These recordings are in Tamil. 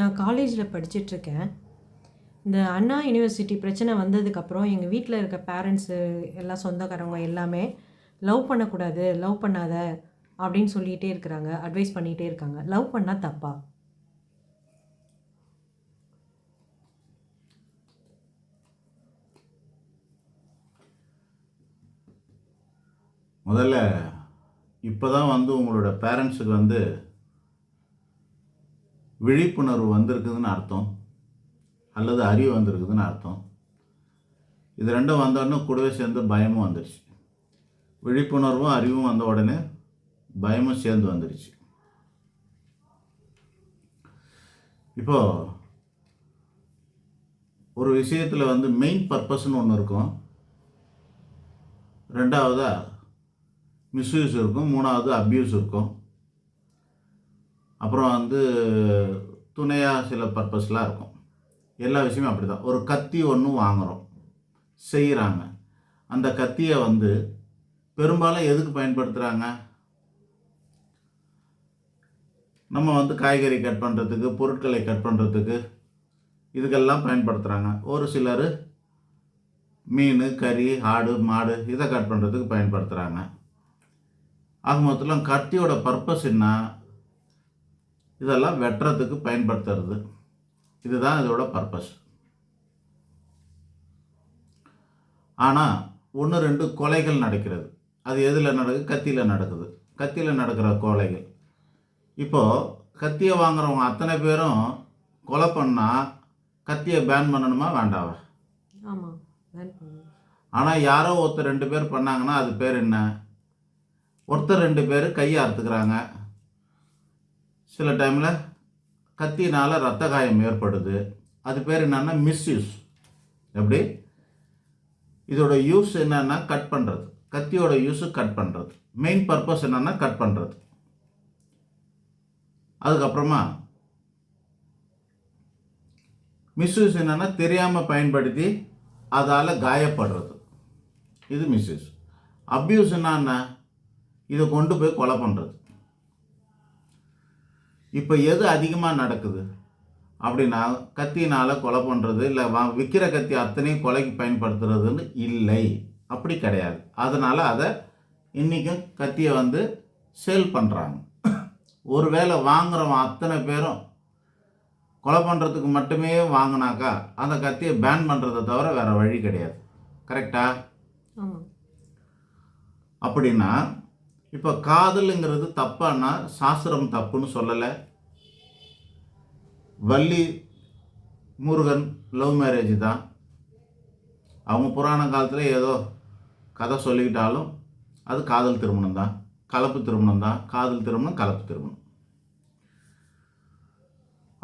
நான் காலேஜில் படிச்சிட்ருக்கேன் இந்த அண்ணா யுனிவர்சிட்டி பிரச்சனை வந்ததுக்கப்புறம் எங்கள் வீட்டில் இருக்க பேரண்ட்ஸு எல்லாம் சொந்தக்காரவங்க எல்லாமே லவ் பண்ணக்கூடாது லவ் பண்ணாத அப்படின்னு சொல்லிகிட்டே இருக்கிறாங்க அட்வைஸ் பண்ணிகிட்டே இருக்காங்க. லவ் பண்ணால் தப்பா? முதல்ல இப்போ தான் வந்து உங்களோட பேரண்ட்ஸுக்கு வந்து விழிப்புணர்வு வந்திருக்குதுன்னு அர்த்தம். அல்லது அறிவு வந்திருக்குதுன்னு அர்த்தம். இது ரெண்டும் வந்தோடனே கூடவே சேர்ந்து பயமும் வந்துடுச்சு விழிப்புணர்வும் அறிவும் வந்த உடனே பயமும் சேர்ந்து வந்துடுச்சு இப்போது ஒரு விஷயத்தில் வந்து மெயின் பர்பஸ்னு ஒன்று இருக்கும். ரெண்டாவதாக மிஸ்யூஸ் இருக்கும். மூணாவது அப்யூஸ் இருக்கும். அப்புறம் வந்து துணையாக சில பர்பஸ்லாம் இருக்கும். எல்லா விஷயமும் அப்படி தான் ஒரு கத்தி ஒன்று வாங்குகிறோம் செய்கிறாங்க அந்த கத்தியை வந்து பெரும்பாலும் எதுக்கு பயன்படுத்துகிறாங்க நம்ம வந்து காய்கறி கட் பண்ணுறதுக்கு பொருட்களை கட் பண்ணுறதுக்கு இதுக்கெல்லாம் பயன்படுத்துகிறாங்க ஒரு சிலர் மீன் கறி ஆடு மாடு இதை கட் பண்ணுறதுக்கு பயன்படுத்துகிறாங்க ஆக மொத்தத்தில் கத்தியோட பர்பஸ் என்ன? இதெல்லாம் வெட்டுறதுக்கு பயன்படுத்துறது. இதுதான் இதோட பர்பஸ். ஆனால் ஒன்று ரெண்டு கொலைகள் நடக்கிறது. அது எதில் நடக்குது? கத்தியில் நடக்குது. கத்தியில் நடக்கிற கொலைகள். இப்போது கத்தியை வாங்குறவங்க அத்தனை பேரும் கொலை பண்ணால் கத்தியை பேன் பண்ணணுமா வேண்டாவா? ஆனால் யாரோ ஒருத்தர் ரெண்டு பேர் பண்ணாங்கன்னா அது பேர் என்ன? ஒருத்தர் ரெண்டு பேர் கையை அறுத்துக்கிறாங்க சில டைமில் கத்தினால் ரத்த காயம் ஏற்படுது. அது பேர் என்னென்னா மிஸ்யூஸ் எப்படி? இதோட யூஸ் என்னென்னா கட் பண்ணுறது கத்தியோட யூஸு கட் பண்ணுறது மெயின் பர்பஸ் என்னென்னா கட் பண்ணுறது அதுக்கப்புறமா மிஸ்யூஸ் என்னென்னா தெரியாமல் பயன்படுத்தி அதால் காயப்படுறது. இது மிஸ்யூஸ் அப்யூஸ் என்னென்னா இதை கொண்டு போய் கொலை பண்ணுறது இப்போ எது அதிகமாக நடக்குது? அப்படின்னா கத்தினால் கொலை பண்ணுறது இல்லை வா விற்கிற கத்தி அத்தனையும் கொலைக்கு பயன்படுத்துறதுன்னு இல்லை. அப்படி கிடையாது. அதனால் அதை இன்றைக்கும் கத்தியை வந்து சேல் பண்ணுறாங்க ஒருவேளை வாங்குறவன் அத்தனை பேரும் கொலை பண்ணுறதுக்கு மட்டுமே வாங்கினாக்கா அந்த கத்தியை பேன் பண்ணுறதை தவிர வேறு வழி கிடையாது. கரெக்டா? அப்படின்னா இப்போ காதலுங்கிறது தப்பானா சாஸ்திரம் தப்புன்னு சொல்லலை? வள்ளி முருகன் லவ் மேரேஜ் தான். அவங்க புராண காலத்தில் ஏதோ கதை சொல்லிக்கிட்டாலும் அது காதல் திருமணம் தான். கலப்பு திருமணம் தான். காதல் திருமணம் கலப்பு திருமணம்.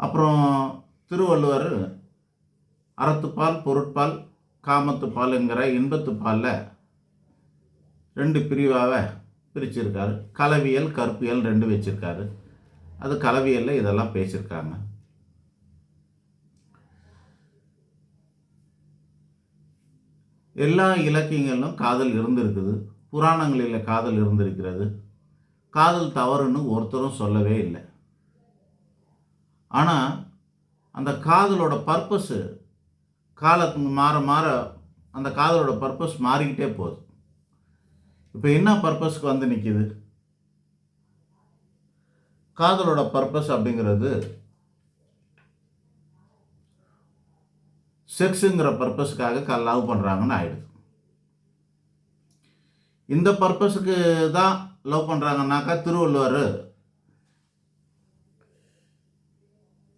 அப்புறம் திருவள்ளுவர் அறத்துப்பால் பொருட்பால் காமத்துப்பாலுங்கிற இன்பத்துப்பாலில் ரெண்டு பிரிவாக பிரிச்சிருக்காரு. கலவியல் கற்பியல் ரெண்டு வச்சுருக்காரு. அது கலவியலில் இதெல்லாம் பேசியிருக்காங்க எல்லா இலக்கியங்களிலும் காதல் இருந்திருக்குது. புராணங்களில் காதல் இருந்திருக்கிறது. காதல் தவறுன்னு ஒருத்தரும் சொல்லவே இல்லை. ஆனால் அந்த காதலோட பர்பஸ்ஸு காலத்துக்கு மாற மாற அந்த காதலோட பர்பஸ் மாறிக்கிட்டே போகுது. இப்போ என்ன பர்பஸ்க்கு வந்து நிற்கிது காதலோட பர்பஸ் அப்படிங்கிறது செக்ஸுங்கிற பர்பஸ்க்காக லவ் பண்ணுறாங்கன்னு ஆயிடுது. இந்த பர்பஸுக்கு தான் லவ் பண்ணுறாங்கன்னாக்கா திருவள்ளுவர்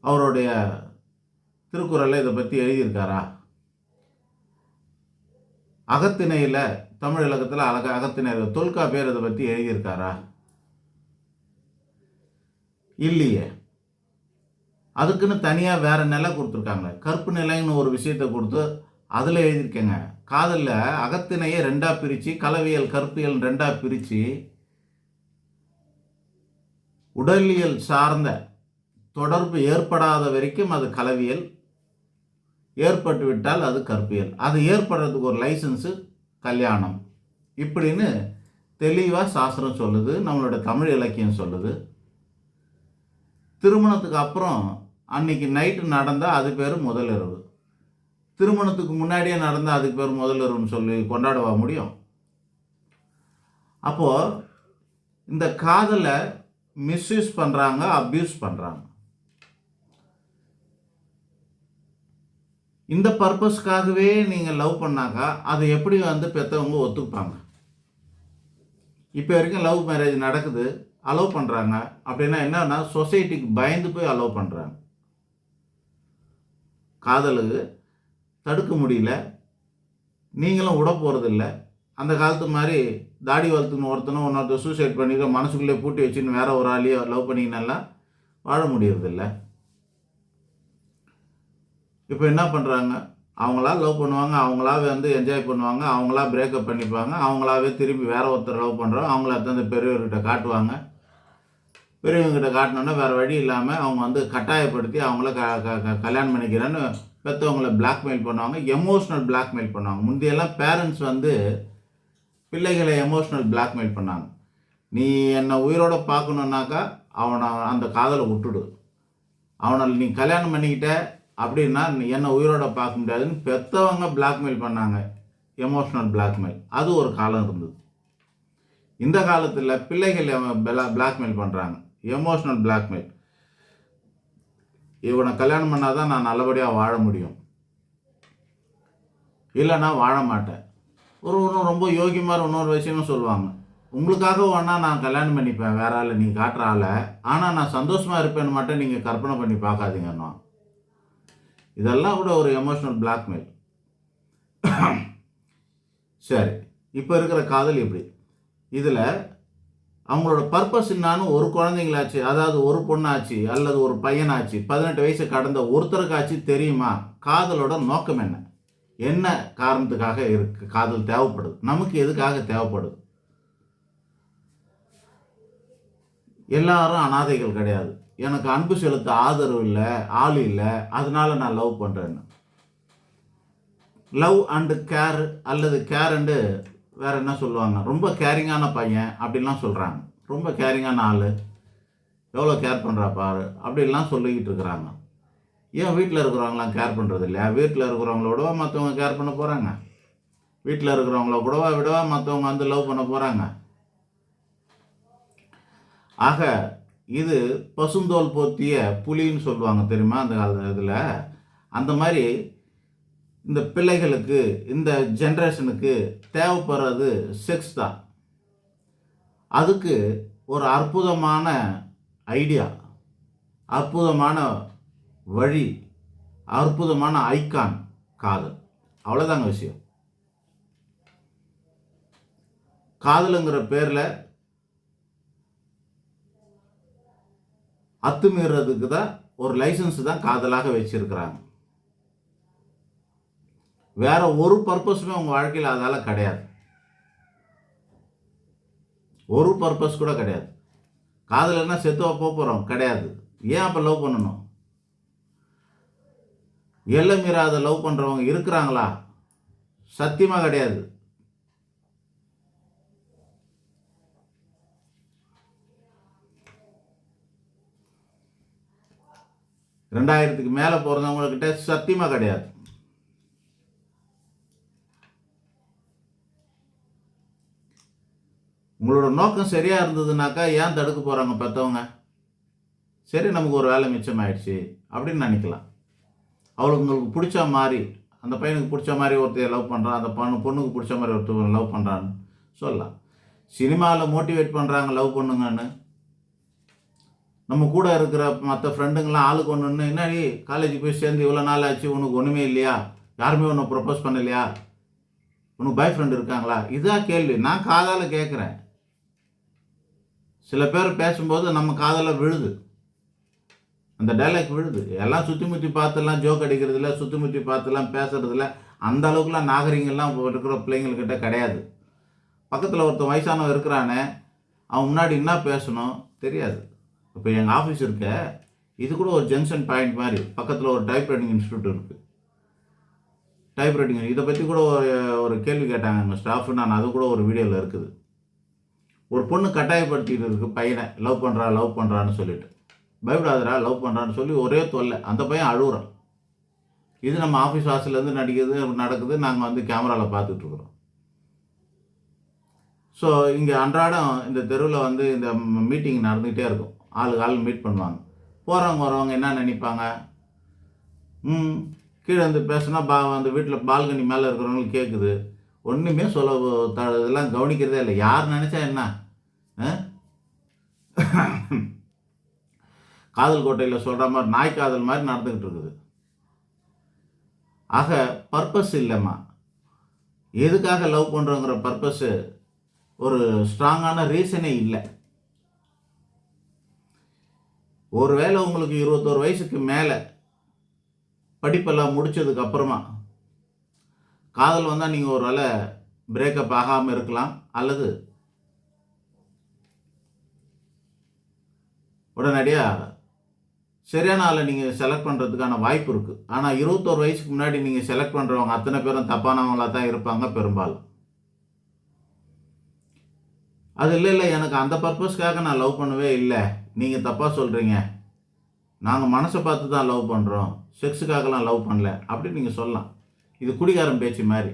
அவருடைய திருக்குறளில் இதை பற்றி எழுதியிருக்காரா? அகத்திணையில் தமிழ் இலக்கத்தில் அழக அகத்தினர். தொல்காப்பியர் இதை பற்றி எழுதியிருக்காரா? இல்லையே. அதுக்குன்னு தனியாக வேற நிலை கொடுத்துருக்காங்க கற்பு நிலைன்னு ஒரு விஷயத்தை கொடுத்து அதில் எழுதியிருக்கேங்க. காதலில் அகத்தினையே ரெண்டாக பிரித்து கலவியல் கற்பியல் ரெண்டாக பிரித்து உடலியல் சார்ந்த தொடர்பு ஏற்படாத வரைக்கும் அது கலவியல். ஏற்பட்டுவிட்டால் அது கற்பியல் அது ஏற்படுறதுக்கு ஒரு லைசன்ஸு கல்யாணம். இப்படின்னு தெளிவாக சாஸ்திரம் சொல்லுது நம்மளோட தமிழ் இலக்கியம் சொல்லுது. திருமணத்துக்கு அப்புறம் அன்னைக்கு நைட்டு நடந்தால் அது பேர் முதலிரவு திருமணத்துக்கு முன்னாடியே நடந்தால் அதுக்கு பேர் முதலிரவுன்னு சொல்லி கொண்டாடவா முடியும்? அப்போது இந்த காதலை மிஸ்யூஸ் பண்ணுறாங்க அப்யூஸ் பண்ணுறாங்க இந்த பர்பஸ்க்காகவே நீங்கள் லவ் பண்ணாக்கா அதை எப்படி வந்து பெற்றவங்க ஒத்துப்பாங்க? இப்போ வரைக்கும் லவ் மேரேஜ் நடக்குது அலோவ் பண்ணுறாங்க அப்படின்னா என்னன்னா சொசைட்டிக்கு பயந்து போய் அலோவ் பண்ணுறாங்க காதலுக்கு தடுக்க முடியல. நீங்களும் விட போகிறதில்ல அந்த காலத்து மாதிரி தாடி வளர்த்துன்னு ஒருத்தனும் இன்னொருத்தர் சூசைட் பண்ணிக்க மனசுக்குள்ளே பூட்டி வச்சுன்னு வேற ஒரு ஆளையோ லவ் பண்ணிக்கினெல்லாம் வாழ முடியறதில்லை. இப்போ என்ன பண்ணுறாங்க? அவங்களா லவ் பண்ணுவாங்க அவங்களாவே வந்து என்ஜாய் பண்ணுவாங்க அவங்களா பிரேக்கப் பண்ணிப்பாங்க அவங்களாவே திரும்பி வேற ஒருத்தர் லவ் பண்ணுறோம் அவங்கள தந்து பெரியவர்கிட்ட காட்டுவாங்க. பெரியவங்ககிட்ட காட்டினோன்னா வேறு வழி இல்லாமல் அவங்க வந்து கட்டாயப்படுத்தி அவங்கள க க- க- கல்யாணம் பண்ணிக்கிறேன்னு பெற்றவங்கள பிளாக்மெயில் பண்ணுவாங்க எமோஷ்னல் பிளாக்மெயில் பண்ணுவாங்க. முந்தையெல்லாம் பேரண்ட்ஸ் வந்து பிள்ளைகளை எமோஷ்னல் பிளாக்மெயில் பண்ணாங்க. நீ என்னை உயிரோட பார்க்கணுன்னாக்கா அவனை அந்த காதலை விட்டுடு. அவனை நீ கல்யாணம் பண்ணிக்கிட்ட அப்படின்னா என்னை உயிரோட பார்க்க முடியாதுன்னு பெற்றவங்க பிளாக்மெயில் பண்ணாங்க. எமோஷ்னல் பிளாக்மெயில் அது ஒரு காலம் இருந்தது. இந்த காலத்தில் பிள்ளைகள் பிளாக்மெயில் பண்ணுறாங்க எமோஷ்னல் பிளாக்மெயில் இவனை கல்யாணம் பண்ணால் தான் நான் நல்லபடியாக வாழ முடியும். இல்லைன்னா வாழ மாட்டேன். ஒரு இன்னும் ரொம்ப யோகியமாக இன்னொரு விஷயமும் சொல்லுவாங்க. உங்களுக்காக வேணா நான் கல்யாணம் பண்ணிப்பேன். வேற ஆள். நீ காட்டுற ஆளை. ஆனால் நான் சந்தோஷமாக இருப்பேன்னு மட்டும் நீங்கள் கற்பனை பண்ணி பார்க்காதீங்கன்னா இதெல்லாம் கூட ஒரு எமோஷ்னல் பிளாக்மெயில் சரி இப்போ இருக்கிற காதல் எப்படி? இதில் அவங்களோட பர்பஸ் என்னான்னு ஒரு குழந்தைங்களாச்சு அதாவது ஒரு பொண்ணாச்சு அல்லது ஒரு பையனாச்சு பதினெட்டு வயசு கடந்த ஒருத்தருக்காச்சு தெரியுமா? காதலோட நோக்கம் என்ன? என்ன காரணத்துக்காக இருக்கு காதல் தேவைப்படுது? நமக்கு எதுக்காக தேவைப்படுது? எல்லாரும் அனாதைகள் கிடையாது. எனக்கு அன்பு செலுத்த ஆதரவு இல்லை ஆள் இல்லை அதனால நான் லவ் பண்ணுறேன்னு லவ் அண்டு கேர் அல்லது கேர் அண்டு வேற என்ன சொல்லுவாங்க? ரொம்ப கேரிங்கான பையன் அப்படிலாம் சொல்கிறாங்க ரொம்ப கேரிங்கான ஆள். எவ்வளோ கேர் பண்ணுறா பாரு அப்படின்லாம் சொல்லிக்கிட்டு இருக்கிறாங்க. ஏன் வீட்டில் இருக்கிறவங்களாம் கேர் பண்ணுறது இல்லையா? வீட்டில் இருக்கிறவங்கள விடவா மற்றவங்க கேர் பண்ண போகிறாங்க வீட்டில் இருக்கிறவங்கள கூடவா விடவா மற்றவங்க வந்து லவ் பண்ண போகிறாங்க ஆக இது பசுந்தோல் போத்திய புலின்னு சொல்லுவாங்க தெரியுமா அந்த கால இதில்? அந்த மாதிரி இந்த பிள்ளைகளுக்கு இந்த ஜென்ரேஷனுக்கு தேவைப்படுறது செக்ஸ் தான். அதுக்கு ஒரு அற்புதமான ஐடியா அற்புதமான வழி அற்புதமான ஐக்கான் காதல். அவ்வளோதாங்க விஷயம். காதலுங்கிற பேரில் அத்துமீறதுக்கு தான் ஒரு லைசன்ஸ் தான் காதலாக வச்சுருக்கிறாங்க. வேற ஒரு பர்பஸுமே உங்கள் வாழ்க்கையில் அதால் கிடையாது. ஒரு பர்பஸ் கூட கிடையாது. காதலன்னா செத்துவா போக போகிறோம் கிடையாது. ஏன் அப்போ லவ் பண்ணணும்? எல்லை மீறாத லவ் பண்ணுறவங்க இருக்கிறாங்களா? சத்தியமாக கிடையாது. ரெண்டாயிரத்துக்கு மேலே போகிறவங்கக்கிட்ட சத்தியமாக கிடையாது. உங்களோட நோக்கம் சரியாக இருந்ததுனாக்கா ஏன் தடுக்க போகிறாங்க பெற்றவங்க சரி நமக்கு ஒரு வேலை மிச்சம் ஆயிடுச்சு அப்படின்னு நினைக்கலாம். அவளுக்கு உங்களுக்கு பிடிச்ச மாதிரி அந்த பையனுக்கு பிடிச்ச மாதிரி ஒருத்தர் லவ் பண்ணுறான் அந்த பொண்ணு பொண்ணுக்கு பிடிச்ச மாதிரி ஒருத்தர் லவ் பண்ணுறான்னு சொல்லலாம். சினிமாவில் மோட்டிவேட் பண்ணுறாங்க லவ் பண்ணுங்கன்னு. நம்ம கூட இருக்கிற மற்ற ஃப்ரெண்டுங்களாம் ஆளுக்கு ஒன்று என்னடி காலேஜ் போய் சேர்ந்து இவ்வளோ நாள் ஆச்சு உனக்கு ஒன்றுமே இல்லையா? யாருமே ஒன்று ப்ரொப்போஸ் பண்ணலையா? உனக்கு பாய் ஃப்ரெண்ட் இருக்காங்களா? இதுதான் கேள்வி. நான் காதால் கேட்குறேன் சில பேர் பேசும்போது நம்ம காதலில் விழுது. அந்த டைலாக் விழுது. எல்லாம் சுற்றி முற்றி பார்த்துலாம் ஜோக் அடிக்கிறதுல சுற்றி முற்றி பார்த்துலாம் பேசுகிறதுல அந்த அளவுக்குலாம் நாகரிகம்லாம் இப்போ இருக்கிற பிள்ளைங்கள்கிட்ட கிடையாது. பக்கத்தில் ஒருத்தன் வயசானவன் இருக்கிறானே அவன் முன்னாடி என்ன பேசணும்? தெரியாது. இப்போ எங்கள் ஆஃபீஸ் இருக்க இது கூட ஒரு ஜங்ஷன் பாயிண்ட் மாதிரி பக்கத்தில் ஒரு டைப் ரைட்டிங் இன்ஸ்டியூட் இருக்குது டைப் ரைட்டிங் இதை பற்றி கூட ஒரு ஒரு கேள்வி கேட்டாங்க எங்கள் ஸ்டாஃப் நான் அது கூட ஒரு வீடியோவில் இருக்குது. ஒரு பொண்ணு கட்டாயப்படுத்திட்டு இருக்கு பையனை லவ் பண்ணுறா லவ் பண்ணுறான்னு சொல்லிட்டு. பயப்படாதடா லவ் பண்ணுறான்னு சொல்லி ஒரே தொல்லை. அந்த பையன் அழுகுறான் இது நம்ம ஆஃபீஸ் வாசல்லேருந்து நடிக்கிறது நடக்குது நாங்கள் வந்து கேமராவில் பார்த்துட்ருக்குறோம் ஸோ இங்கே அன்றாடம் இந்த தெருவில் வந்து இந்த மீட்டிங் நடந்துக்கிட்டே இருக்கும். ஆளுக்கு ஆள் மீட் பண்ணுவாங்க. போகிறவங்க வரவங்க என்ன நினைப்பாங்க? ம் கீழே வந்து பேசுனா பா அந்த வீட்டில் பால்கனி மேலே இருக்கிறவங்களுக்கு கேட்குது ஒன்றுமே சொல்ல த இதெல்லாம் கவனிக்கிறதே இல்லை. யார் நினச்சா என்ன? ஆ? காதல் கோட்டையில் சொல்கிற மாதிரி நாய் காதல் மாதிரி நடந்துக்கிட்டு இருக்குது. ஆக பர்பஸ் இல்லைம்மா. எதுக்காக லவ் பண்ணுறோங்கிற பர்பஸ்ஸு ஒரு ஸ்ட்ராங்கான ரீசனே இல்லை. ஒருவேளை உங்களுக்கு இருபத்தோரு வயசுக்கு மேலே படிப்பெல்லாம் முடித்ததுக்கு அப்புறமா காதல் வந்தால் நீங்கள் ஒரு வேளை பிரேக்கப் ஆகாமல் இருக்கலாம் அல்லது உடனடியாக சரியான ஆளை நீங்கள் செலக்ட் பண்ணுறதுக்கான வாய்ப்பு இருக்குது ஆனால் இருபத்தோரு வயசுக்கு முன்னாடி நீங்கள் செலக்ட் பண்ணுறவங்க அத்தனை பேரும் தப்பானவங்களாக தான் இருப்பாங்க பெரும்பாலும். அது இல்லை இல்லை எனக்கு அந்த பர்பஸ்க்காக நான் லவ் பண்ணவே இல்லை. நீங்கள் தப்பாக சொல்கிறீங்க நாங்கள் மனசை பார்த்து தான் லவ் பண்ணுறோம் செக்ஸுக்காகலாம் லவ் பண்ணல. அப்படின்னு நீங்கள் சொல்லலாம். இது குடிகாரன் பேச்சு மாதிரி.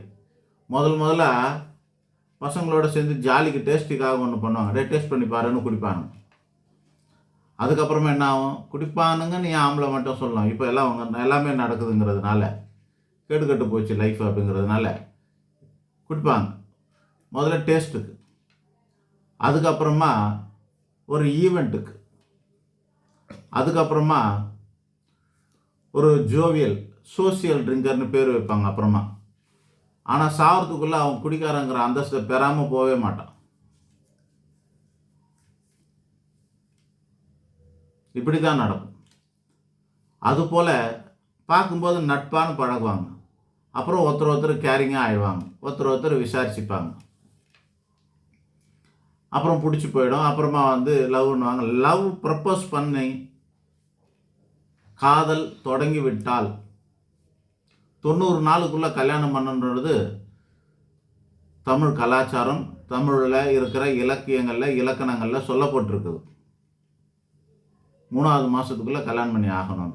முதல் முதல்ல பசங்களோட சேர்ந்து ஜாலிக்கு டேஸ்ட்டுக்காக ஒன்று பண்ணுவாங்க. டே டேஸ்ட் பண்ணி பாருன்னு குடிப்பானுங்க அதுக்கப்புறமா என்ன ஆகும்? குடிப்பானுங்க நீ ஆம்பளை மட்டும் சொல்லலாம். இப்போ எல்லாம் அவங்க எல்லாமே நடக்குதுங்கிறதுனால கேடு கெட்டு போச்சு லைஃப் அப்படிங்கிறதுனால குடிப்பாங்க. முதல்ல டேஸ்ட்டுக்கு அதுக்கப்புறமா ஒரு ஈவெண்ட்டுக்கு அதுக்கப்புறமா ஒரு ஜோவியல் சோசியல் ட்ரிங்கர்னு பேர் வைப்பாங்க அப்புறமா. ஆனால் சாவறதுக்குள்ளே அவன் குடிக்காரங்கிற அந்தஸ்தை பெறாமல் போகவே மாட்டான். இப்படி தான் நடக்கும். அதுபோல் பார்க்கும்போது நட்பான்னு பழகுவாங்க. அப்புறம் ஒருத்தர் ஒருத்தர் கேரிங்காக ஆயிடுவாங்க. ஒருத்தர் ஒருத்தர் விசாரிச்சுப்பாங்க. அப்புறம் பிடிச்சி போயிடும். அப்புறமா வந்து லவ்னுவாங்க லவ் ப்ரப்போஸ் பண்ணி காதல் தொடங்கி விட்டால் தொண்ணூறு நாளுக்குள்ளே கல்யாணம் பண்ணணுன்றது தமிழ் கலாச்சாரம். தமிழில் இருக்கிற இலக்கியங்களில் இலக்கணங்களில் சொல்லப்பட்டிருக்குது. மூணாவது மாதத்துக்குள்ளே கல்யாணம் பண்ணி ஆகணும்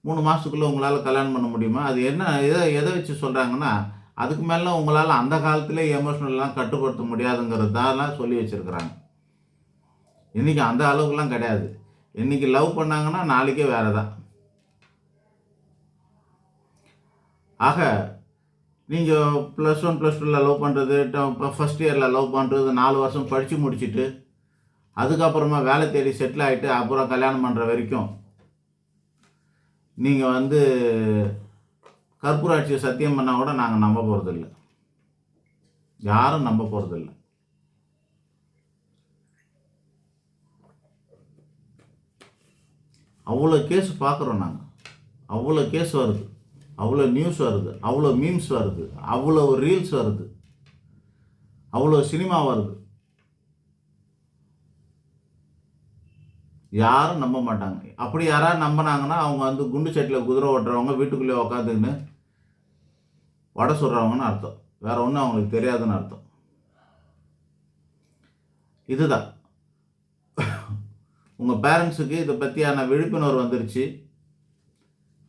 மூணு மாதத்துக்குள்ளே உங்களால் கல்யாணம் பண்ண முடியுமா? அது என்ன எதை எதை வச்சு சொல்கிறாங்கன்னா அதுக்கு மேலே உங்களால் அந்த காலத்தில் எமோஷ்னல்லாம் கட்டுப்படுத்த முடியாதுங்கிறதாலாம் சொல்லி வச்சுருக்குறாங்க. இன்றைக்கி அந்த அளவுக்குலாம் கிடையாது. இன்றைக்கி லவ் பண்ணாங்கன்னா நாளைக்கே வேறு தான் ஆக நீங்கள் ப்ளஸ் ஒன் ப்ளஸ் டூவில் லவ் பண்ணுறது இப்போ ஃபஸ்ட் இயரில் லவ் பண்ணுறது நாலு வருஷம் படித்து முடிச்சுட்டு அதுக்கப்புறமா வேலை தேடி செட்டில் ஆகிட்டு அப்புறம் கல்யாணம் பண்ணுற வரைக்கும் நீங்கள் வந்து கற்பூராட்சியை சத்தியம் பண்ணால் கூட நாங்கள் நம்ப போகிறதில்ல யாரும் நம்ப போகிறதில்ல அவ்வளோ கேஸ் பார்க்குறோம் நாங்கள் அவ்வளோ கேஸ் வருது. அவ்வளோ நியூஸ் வருது. அவ்வளோ மீம்ஸ் வருது. அவ்வளோ ரீல்ஸ் வருது. அவ்வளோ சினிமா வருது. யாரும் நம்ப மாட்டாங்க. அப்படி யாராவது நம்பினாங்கன்னா அவங்க வந்து குண்டு சட்டியில் குதிரை ஓட்டுறவங்க வீட்டுக்குள்ளே உக்காந்துக்கின்னு வடை சுடுறவங்கன்னு அர்த்தம். வேற ஒன்றும் அவங்களுக்கு தெரியாதுன்னு அர்த்தம். இதுதான். உங்கள் பேரண்ட்ஸுக்கு இதை பற்றியான விழிப்புணர்வு வந்துருச்சு.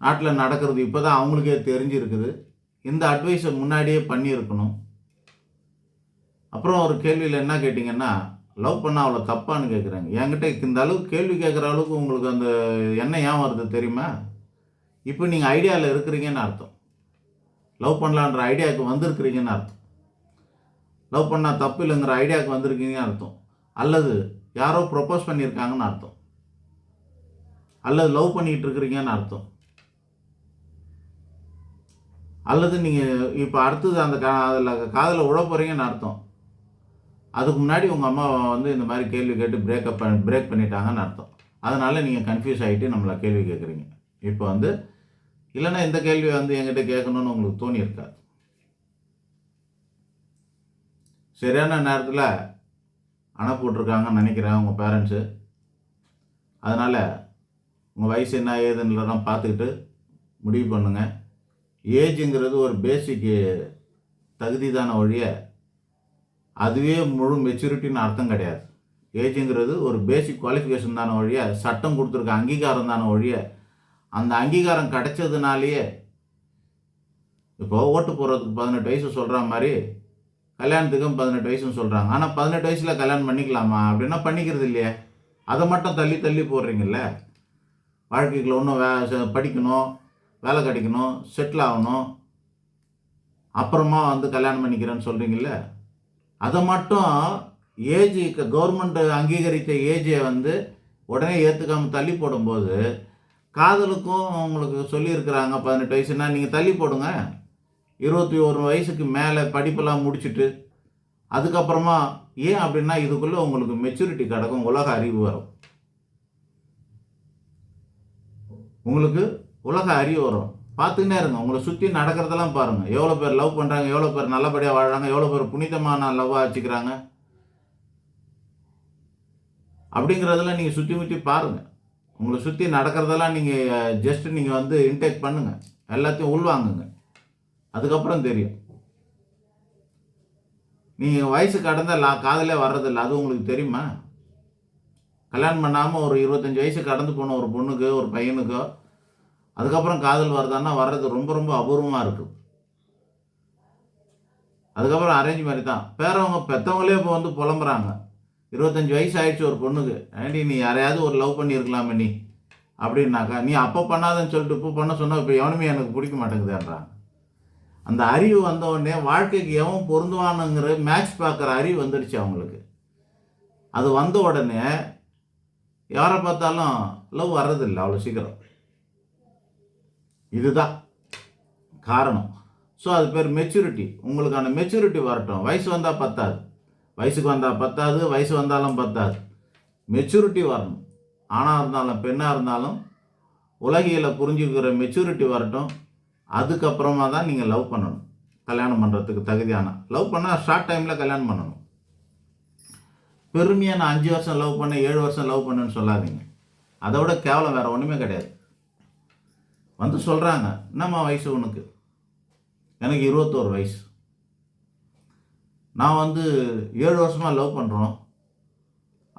நாட்டில் நடக்கிறது இப்போ தான் அவங்களுக்கே தெரிஞ்சிருக்குது. இந்த அட்வைஸை முன்னாடியே பண்ணியிருக்கணும். அப்புறம் ஒரு கேள்வியில் என்ன கேட்டிங்கன்னா லவ் பண்ணால் அவ்வளோ தப்பான்னு கேட்குறாங்க என்கிட்ட இந்த அளவுக்கு கேள்வி கேட்குற அளவுக்கு உங்களுக்கு அந்த என்ன ஏன் வருது தெரியுமா? இப்போ நீங்கள் ஐடியாவில் இருக்கிறீங்கன்னு அர்த்தம். லவ் பண்ணலான்ற ஐடியாவுக்கு வந்திருக்கிறீங்கன்னு அர்த்தம். லவ் பண்ணால் தப்பு இல்லைங்கிற ஐடியாவுக்கு வந்திருக்கீங்கன்னு அர்த்தம். அல்லது யாரோ ப்ரொப்போஸ் பண்ணியிருக்காங்கன்னு அர்த்தம். அல்லது லவ் பண்ணிக்கிட்டு இருக்கிறீங்கன்னு அர்த்தம். அல்லது நீங்கள் இப்போ அடுத்தது அந்த கா அதில் காதில் விட போகிறீங்கன்னு அர்த்தம். அதுக்கு முன்னாடி உங்கள் அம்மா வந்து இந்த மாதிரி கேள்வி கேட்டு பிரேக்கப் பண்ணி பிரேக் பண்ணிட்டாங்கன்னு அர்த்தம். அதனால் நீங்கள் கன்ஃபியூஸ் ஆகிட்டு நம்மளை கேள்வி கேட்குறீங்க இப்போ வந்து இல்லைன்னா இந்த கேள்வி வந்து என்கிட்ட கேட்கணும்னு உங்களுக்கு தோணி இருக்காது சரியான நேரத்தில் அனுப்பிவிட்ருக்காங்கன்னு நினைக்கிறேன் உங்கள் பேரண்ட்ஸு அதனால் உங்கள் வயசு என்ன ஏதுன்றதெல்லாம் பார்த்துக்கிட்டு முடிவு பண்ணுங்கள் ஏஜுங்கிறது ஒரு பேசிக்கு தகுதி தானே ஒழிய அதுவே முழு மெச்சூரிட்டின்னு அர்த்தம் கிடையாது. ஏஜுங்கிறது ஒரு பேசிக் குவாலிஃபிகேஷன் தானே ஒழிய சட்டம் கொடுத்துருக்க அங்கீகாரம் தானே ஒழிய அந்த அங்கீகாரம் கிடைச்சதுனாலேயே இப்போ ஓட்டு போடுறதுக்கு பதினெட்டு வயசு சொல்கிற மாதிரி கல்யாணத்துக்கும் பதினெட்டு வயசுன்னு சொல்கிறாங்க ஆனால் பதினெட்டு வயசில் கல்யாணம் பண்ணிக்கலாமா? அப்படின்னா பண்ணிக்கிறது இல்லையே. அதை மட்டும் தள்ளி தள்ளி போடுறீங்கல்ல? வாழ்க்கைக்குள்ள இன்னும் வே படிக்கணும் வேலை கிடைக்கணும் செட்டில் ஆகணும் அப்புறமா வந்து கல்யாணம் பண்ணிக்கிறேன்னு சொல்கிறீங்களே அதை மட்டும் ஏஜி கவர்மெண்ட் அங்கீகரித்த ஏஜை வந்து உடனே ஏற்றுக்காம தள்ளி போடும்போது காதலுக்கும் உங்களுக்கு சொல்லியிருக்கிறாங்க பதினெட்டு வயசுனா நீங்கள் தள்ளி போடுங்க. இருபத்தி ஒரு வயசுக்கு மேலே படிப்பெல்லாம் முடிச்சுட்டு அதுக்கப்புறமா ஏன் அப்படின்னா இதுக்குள்ளே உங்களுக்கு மெச்சூரிட்டி கிடக்கும் உலக அறிவு வரும். உங்களுக்கு உலக அறிவு வரும். பார்த்துக்கிட்டே இருங்க. உங்களை சுற்றி நடக்கிறதெல்லாம் பாருங்கள் எவ்வளோ பேர் லவ் பண்ணுறாங்க எவ்வளோ பேர் நல்லபடியாக வாழ்கிறாங்க எவ்வளோ பேர் புனிதமான லவ்வாக வச்சுக்கிறாங்க. அப்படிங்கிறதெல்லாம் நீங்கள் சுற்றி முற்றி பாருங்கள் உங்களை சுற்றி நடக்கிறதெல்லாம் நீங்கள் ஜஸ்ட் நீங்கள் வந்து இன்டேக் பண்ணுங்கள் எல்லாத்தையும் உள்வாங்குங்க. அதுக்கப்புறம் தெரியும். நீங்கள் வயசு கடந்த லா காதலே வர்றதில்ல. அது உங்களுக்கு தெரியுமா? கல்யாணம் பண்ணாமல் ஒரு இருபத்தஞ்சி வயசு கடந்து போன ஒரு பொண்ணுக்கு ஒரு பையனுக்கோ அதுக்கப்புறம் காதல் வருதான்னா வர்றது ரொம்ப ரொம்ப அபூர்வமாக இருக்குது அதுக்கப்புறம் அரேஞ்ச் மாதிரி தான் பேரவங்க பெற்றவங்களே இப்போ வந்து புலம்புறாங்க. இருபத்தஞ்சி வயசு ஆயிடுச்சு ஒரு பொண்ணுக்கு. ஆண்டி நீ யாரையாவது ஒரு லவ் பண்ணியிருக்கலாமே நீ? அப்படின்னாக்கா நீ அப்போ பண்ணாதன்னு சொல்லிட்டு இப்போ பண்ண சொன்னால் இப்போ எவனுமே எனக்கு பிடிக்க மாட்டேங்குதுன்றாங்க. அந்த அறிவு வந்த உடனே வாழ்க்கைக்கு எவன் பொருந்துவானுங்கிற மேட்ச் பார்க்குற அறிவு வந்துடுச்சு அவங்களுக்கு. அது வந்த உடனே யாரை பார்த்தாலும் லவ் வர்றதில்லை அவ்வளோ சீக்கிரம். இதுதான் காரணம். ஸோ அது பேர் மெச்சூரிட்டி உங்களுக்கான மெச்சூரிட்டி வரட்டும். வயசு வந்தால் பத்தாது. வயசுக்கு வந்தால் பத்தாது வயசு வந்தாலும் பத்தாது. மெச்சூரிட்டி வரணும். ஆணாக இருந்தாலும் பெண்ணாக இருந்தாலும் உலகியலை புரிஞ்சுக்கிற மெச்சூரிட்டி வரட்டும். அதுக்கப்புறமா தான் நீங்கள் லவ் பண்ணணும். கல்யாணம் பண்ணுறதுக்கு தகுதியான. லவ் பண்ணால் ஷார்ட் டைமில் கல்யாணம் பண்ணணும். பெருமையாக நான் அஞ்சு வருஷம் லவ் பண்ணேன் ஏழு வருஷம் லவ் பண்ணேன்னு சொல்லாதீங்க. அதை விட கேவலம் வேறு ஒன்றுமே கிடையாது. வந்து சொல்கிறாங்க என்னம்மா வயசு உனக்கு? எனக்கு இருபத்தோரு வயசு. நான் வந்து ஏழு வருஷமாக லவ் பண்ணுறோம்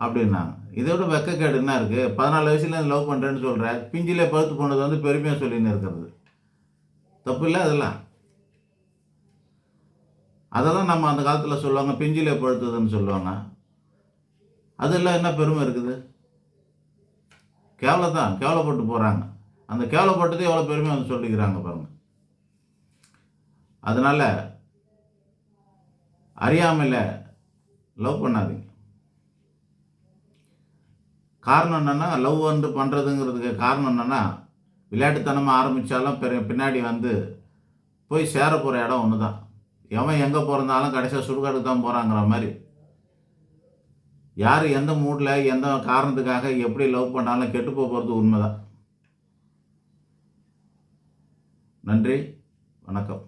அப்படின்னாங்க. இதோட வெக்கக்கேடு என்ன இருக்குது பதினாலு வயசுல லவ் பண்ணுறேன்னு சொல்கிற பிஞ்சிலே பழுத்து போனது வந்து பெருமையாக சொல்லின்னு இருக்கிறது. தப்பு இல்லை அதெல்லாம். அதை தான் நம்ம அந்த காலத்தில் சொல்லுவாங்க பிஞ்சிலே பழுத்துதுன்னு சொல்லுவாங்க. அதெல்லாம் என்ன பெருமை இருக்குது? கேவலம் தான் கேவலப்பட்டு போகிறாங்க அந்த கேவலப்பட்டது எவ்வளோ பெருமை வந்து சொல்லிக்கிறாங்க பாருங்கள் அதனால் அறியாமையில் லவ் பண்ணாதீங்க. காரணம் என்னென்னா லவ் வந்து பண்ணுறதுங்கிறதுக்கு காரணம் என்னென்னா விளையாட்டுத்தனமாக ஆரம்பித்தாலும் பெரு பின்னாடி வந்து போய் சேர போகிற இடம் ஒன்று தான் எவன் எங்கே பிறந்தாலும் கடைசியாக சுடுகாடுக்கு தான் போகிறாங்கிற மாதிரி. யார் எந்த மூடில் எந்த காரணத்துக்காக எப்படி லவ் பண்ணாலும் கெட்டு போகிறது உண்மை தான் நன்றி வணக்கம்.